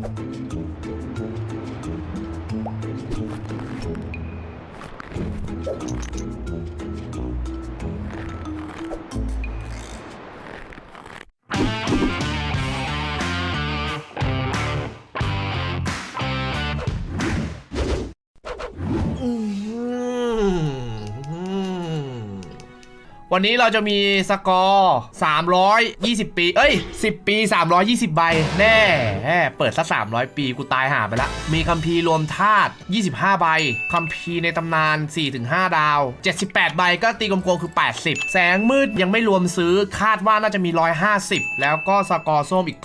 Thank you. วันนี้เราจะมีสกอร์320 ปี เอ้ย 10 ปี 320 ใบ แน่แน่เปิดซะ300 ปีกูตายหาไปละ มีคัมภีร์รวมธาตุ 25 ใบ คัมภีร์ในตำนาน 4-5 ดาว 78 ใบก็ตีกลมๆคือ 80 แสงมืดยังไม่รวมซื้อ คาดว่าน่าจะมี 150 แล้วก็สกอร์ส้มอีก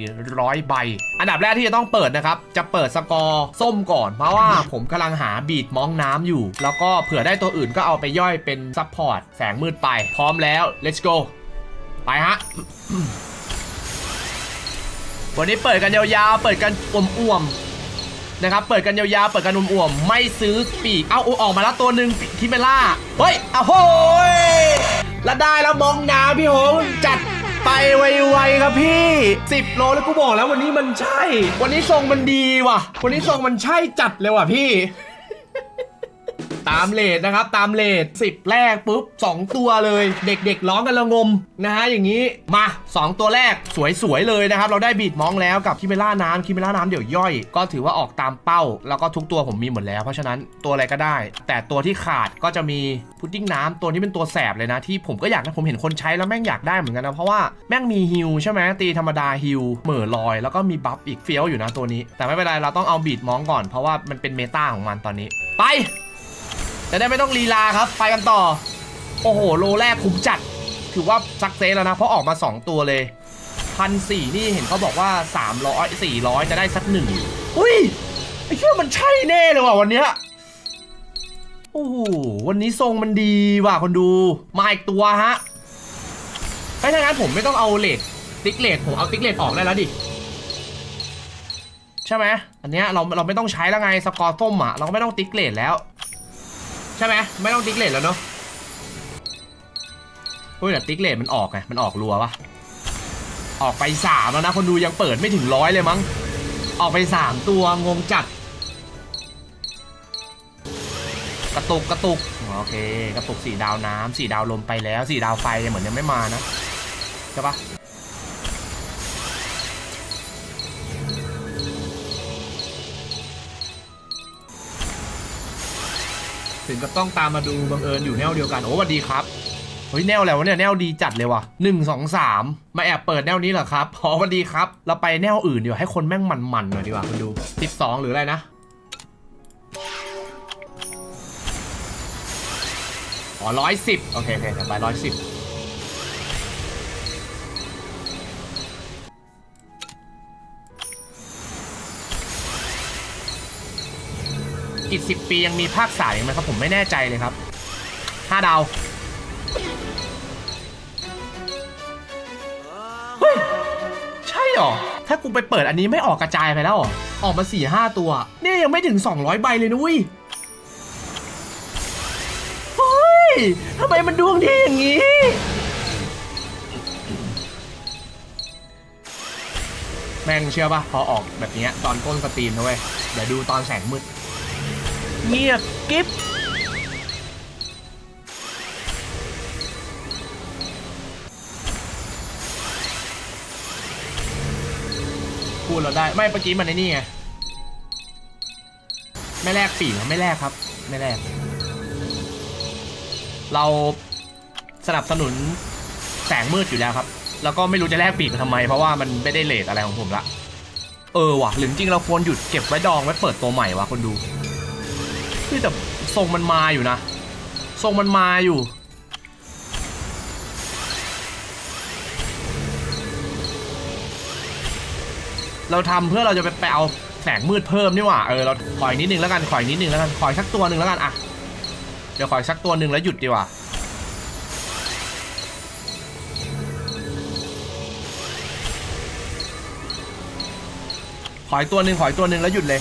1,400 ใบ อันดับแรกที่จะต้องเปิดนะครับ จะเปิดสกอร์ส้มก่อน เพราะว่าผมกำลังหาบีดมองน้ำอยู่ แล้วก็เผื่อได้ตัวอื่นก็เอาไปย่อยเป็นซัพพอร์ตแสงมืดไป พร้อมแล้ว let's go ไปฮะ วันนี้เปิดกันยาวๆ เปิดกันอ่วมๆ นะครับ เปิดกันยาวๆ เปิดกันอ่วมๆ ไม่ซื้อปีก เอาอออกมาแล้วตัวหนึ่งทิเมล่า เฮ้ยอ้าวโหยแล้วได้แล้วมองน้ำพี่โหงจัดไปไวๆครับพี่ 10 โลแล้วกูบอกแล้ววันนี้มันใช่ วันนี้ทรงมันดีว่ะ วันนี้ทรงมันใช่จัดเลยว่ะพี่ ตามเลทนะครับ ตามเลท10 แรกปุ๊บ 2 ตัวเลย เด็กๆร้องกันระงมนะฮะอย่างนี้มา 2 ตัวแรกสวยๆเลยนะครับ เราได้บีดมองแล้วกับคิเมล่าน้ำคิเมล่าน้ำเดี๋ยวย่อย ก็ถือว่าออกตามเป้า แล้วก็ทุกตัวผมมีหมดแล้ว เพราะฉะนั้นตัวอะไรก็ได้ แต่ตัวที่ขาดก็จะมีพุดดิ้งน้ำตัวนี้เป็นตัวแสบเลยนะที่ผมก็อยากนะผมเห็นคนใช้แล้วแม่งอยากได้เหมือนกันนะเพราะว่าแม่งมีฮิลใช่ไหมตีธรรมดาฮิลเหม่อลอย แล้วก็มีบัฟอีกเฟี้ยวอยู่นะตัวนี้ แต่ไม่เป็นไรเราต้องเอาบีดมองก่อนเพราะว่ามันเป็นเมตาของมันตอนนี้ ไป จะได้ไม่ต้องลีลาครับ ไปกันต่อ โอ้โห โลแรกคุ้มจัด ถือว่าซักเซสแล้วนะ เพราะออกมา 2 ตัวเลยพันสี่นี่เห็นเขาบอกว่า 300 400 จะได้สักหนึ่งอุ้ยไอ้เชื่อมันใช่แน่เลยว่ะวันเนี้ยโอ้โหวันนี้ทรงมันดีว่ะคนดู มาอีกตัวฮะไอ้ยถ้างั้นผมไม่ต้องเอาเลดติ๊กเลดผมเอาติ๊กเลดออกได้แล้วดิใช่ไหมอันเนี้ยเราเราไม่ต้องใช้แล้วไงสกอร์ส้มอะเราก็ไม่ต้องติ๊กเลดแล้ว ใช่ไหมไม่ต้องติ๊กเลทแล้วเนาะเฮ้ยแต่ติ๊กเลทมันออกไงมันออกรัวปะออกไปสามแล้วนะคนดูยังเปิดไม่ถึงร้อยเลยมั้ง ออกไปสามตัวงงจัด กระตุกกระตุกโอเค กระตุกสี่ดาวน้ำสี่ดาวลมไปแล้วสี่ดาวไฟเหมือนยังไม่มานะใช่ปะ ถึงก็ต้องตามมาดูบังเอิญอยู่แนวเดียวกันโอ้สวัสดีครับเฮ้ยแนวอะไรวะเนี่ยแนวดีจัดเลยว่ะหนึ่งสองสามมาแอบเปิดแนวนี้เหรอครับขอสวัสดีครับ เราไปแนวอื่นดีกว่าให้คนแม่งมันๆหน่อยดีกว่าคุณดูสิบสองหรืออะไรนะอ๋อร้อยสิบโอเคโอเคเดี๋ยวไปร้อยสิบ กสิบปียังมีภาคสายไหมครับ ผมไม่แน่ใจเลยครับห้าดาวเฮ้ยใช่หรอ ถ้ากูไปเปิดอันนี้ไม่ออกกระจายไปแล้วหรอ ออกมา4ี่ห้าตัว เนี่ยยังไม่ถึง 200 ใบเลยนุ้ยเฮ้ยทำไมมันดวงดีอย่างนี้แม่งเชื่อปะพอออกแบบนี้ตอนต้นสตรีมนะเว้ย เดี๋ยวดูตอนแสงมืด เงียบกิ๊บพูดเราได้ไม่เมื่อกี้มันในนี่ไงไม่แลกปีกไม่แลกครับ ไม่แลกเราสนับสนุนแสงมืดอยู่แล้วครับ แล้วก็ไม่รู้จะแลกปีกทำไม เพราะว่ามันไม่ได้เลทอะไรของผมละ เออว่ะหรือจริงเราควรหยุดเก็บไว้ดองไว้เปิดตัวใหม่วะคนดู คือแต่ทรงมันมาอยู่นะ ทรงมันมาอยู่ เราทำเพื่อเราจะไปไปเอาแสงมืดเพิ่มนี่หว่า เออ เราขออีกนิดนึงแล้วกัน ขออีกนิดนึงแล้วกัน ขออีกสักตัวหนึ่งแล้วกันอะเดี๋ยวขออีกสักตัวหนึ่งแล้วหยุดดีกว่าขออีกตัวหนึ่งขออีกตัวหนึ่งแล้วหยุดเลย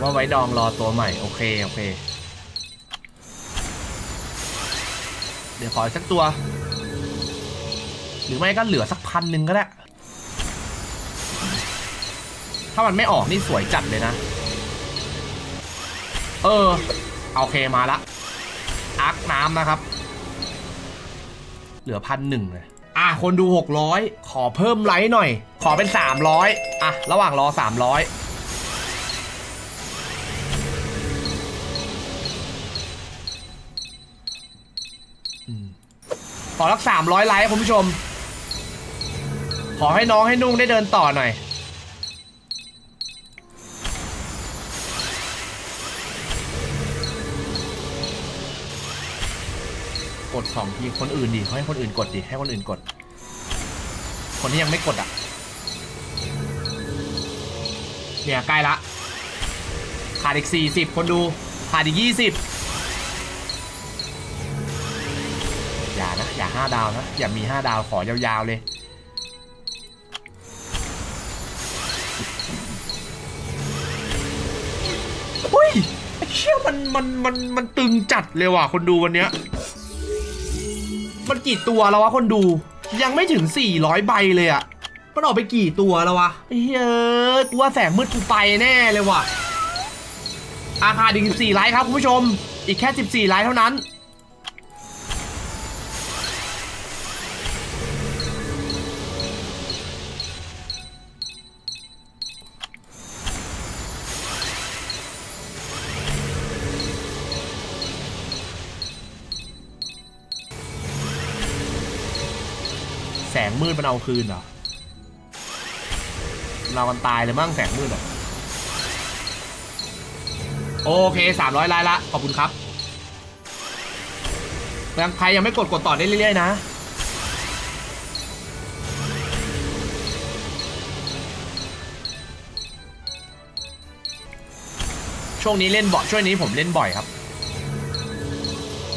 ว่าไว้ดองรอตัวใหม่ โอเค โอเค เดี๋ยวขออีกสักตัว หรือไม่ก็เหลือสักพันหนึ่งก็ได้ ถ้ามันไม่ออกนี่สวยจัดเลยนะ เออ โอเคมาละอาร์คน้ำนะครับ เหลือพันหนึ่งเลยอะ คนดู 600 ขอเพิ่มไลค์หน่อย ขอเป็น 300 อะ ระหว่างรอ 300 ขอรัก300ไลค์คุณผู้ชม ขอให้น้องให้นุ่งได้เดินต่อหน่อย กดสองทีคนอื่นดิให้คนอื่นกดดิให้คนอื่นกด คนที่ยังไม่กดอะ เนี่ยใกล้ละ ขาดอีก40คนดู ขาดอีก20อย่าน อย่า5ดาวนะ อย่ามี5ดาวขอยาวๆเลย อุ้ยไอ้เชี่ยมันมันมันมันตึงจัดเลยว่ะคนดูวันเนี้ย มันกี่ตัวแล้ววะคนดู ยังไม่ถึง 400 ใบเลยอะมันออกไปกี่ตัวแล้ววะเฮ้ยกูว่าแสงมืดกูไปแน่เลยว่ะ อาคาอีก14ไลค์ครับคุณผู้ชม อีกแค่ 14ไลค์เท่านั้น งมืดมันเอาคืนเหรอเรามันตายเลยมั้งแสงมืดอะโอเค300ไลน์ละ ขอบคุณครับยังใครยังไม่กดกดต่อได้เรื่อยๆนะ ช่วงนี้เล่นบ่อยช่วงนี้ผมเล่นบ่อยครับ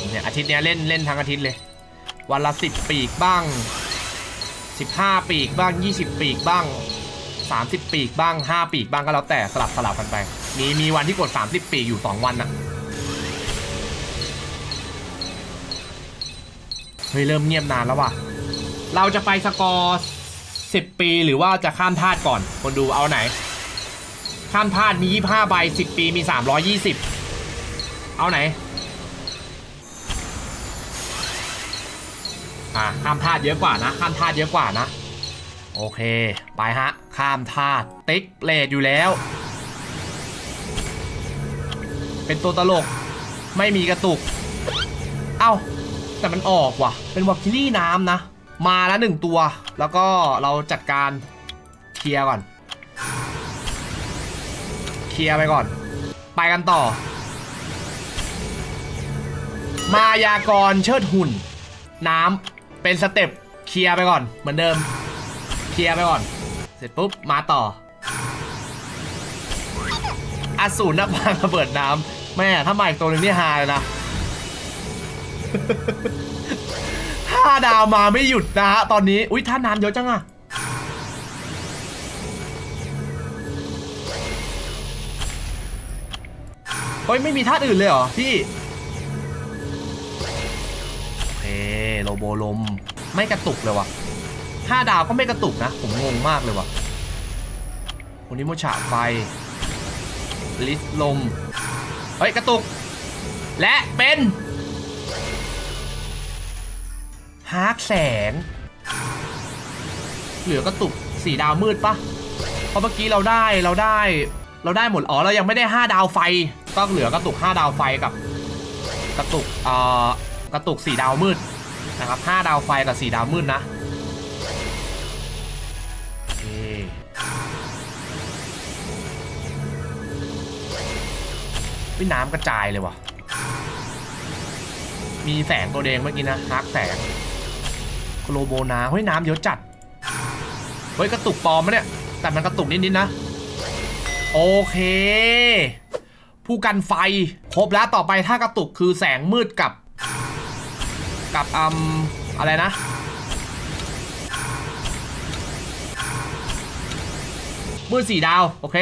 เนี่ยอาทิตย์นี้เล่นเล่นทั้งอาทิตย์เลย วันละสิบปีกบ้าง 15 ปีกบ้าง 20 ปีกบ้าง 30 ปีกบ้าง 5 ปีกบ้างก็แล้วแต่สลับสลับกันไป มีมีวันที่กด 30 ปีกอยู่ 2 วันนะเฮ้ยเริ่มเงียบนานแล้วว่ะ เราจะไปสกอร์10 ปีหรือว่าจะข้ามธาตุก่อน คนดูเอาไหน ข้ามธาตุมี 25 ใบ 10 ปีมี 320 เอาไหน อะข้ามธาตุเยอะกว่านะข้ามธาตุเยอะกว่านะ โอเค ไปฮะ ข้ามธาตุติ๊กเลดอยู่แล้ว เป็นตัวตลกไม่มีกระตุก เอ้า แต่มันออกว่ะ เป็นวอลคิลี่น้ำนะ มาแล้วหนึ่งตัว แล้วก็เราจัดการเคลียร์ก่อน เคลียร์ไปก่อน ไปกันต่อ มายากรเชิดหุ่น น้ำ เป็นสเต็ปเคลียร์ไปก่อนเหมือนเดิม เคลียร์ไปก่อน เสร็จปุ๊บมาต่ออสูรนักพากย์ระเบิดน้ำแม่ถ้ามาอีกตัวหนึงนี่ฮาเลยนะห้าดาวมาไม่หยุดนะฮะตอนนี้ อุ้ยท่าน้ำเยอะจังอะเฮ้ยไม่มีท่าอื่นเลยเหรอพี่ โอเคโลโบลม ไม่กระตุกเลยวะห้าดาวก็ไม่กระตุกนะ ผมงงมากเลยวะคนนี้โมฉะไฟ ลิสลม เฮ้ย กระตุก และเป็นฮาร์กแสง เหลือกระตุกสีดาวมืดปะเพราะเมื่อกี้เราได้เราได้เราได้หมด อ๋อ เรายังไม่ได้ 5 ดาวไฟ ก็เหลือกระตุก 5 ดาวไฟกับ กระตุกอ่อ กระตุกสีดาวมืดนะครับ5ดาวไฟกับสีดาวมืดนะโอเควิน้ำกระจายเลยว่ะ มีแสงตัวแดงเมื่อกี้นะฮักแสงโคโลโบนาเฮ้ยน้ำเยอะจัด เฮ้ยกระตุกปลอมมะเนี่ย แต่มันกระตุกนิดๆนะ โอเค ผู้กันไฟ ครบแล้วต่อไปถ้ากระตุกคือแสงมืดกับ กับอืมอะไรนะ มืดสี่ดาว โอเค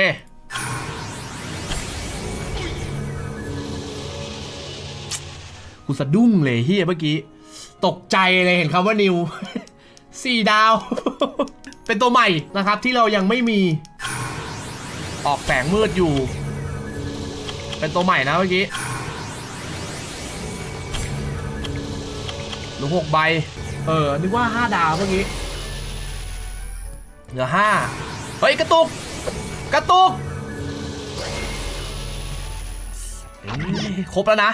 กูสะดุ้งเลยเฮียเมื่อกี้ ตกใจเลยเห็นคำว่านิวสี่ดาว เป็นตัวใหม่นะครับที่เรายังไม่มี ออกแสงมืดอยู่ เป็นตัวใหม่นะเมื่อกี้ หลือหกใบ เออ นึกว่าห้าดาวเมื่อกี้ เหลือห้าเฮ้ย กระตุก กระตุกครบแล้วนะ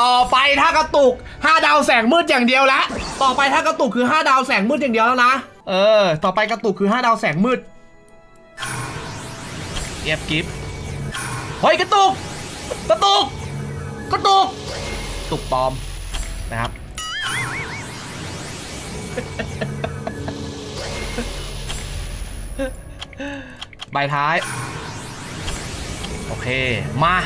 ต่อไปถ้ากระตุก5ดาวแสงมืดอย่างเดียวละต่อไปถ้ากระตุกคือ5ดาวแสงมืดอย่างเดียวแล้วนะ เออ ต่อไปกระตุกคือ5ดาวแสงมืดเงียบกิฟเฮ้ยกระตุก กระตุก กระตุก ตุกปลอมนะครับ ใบท้าย โอเค มา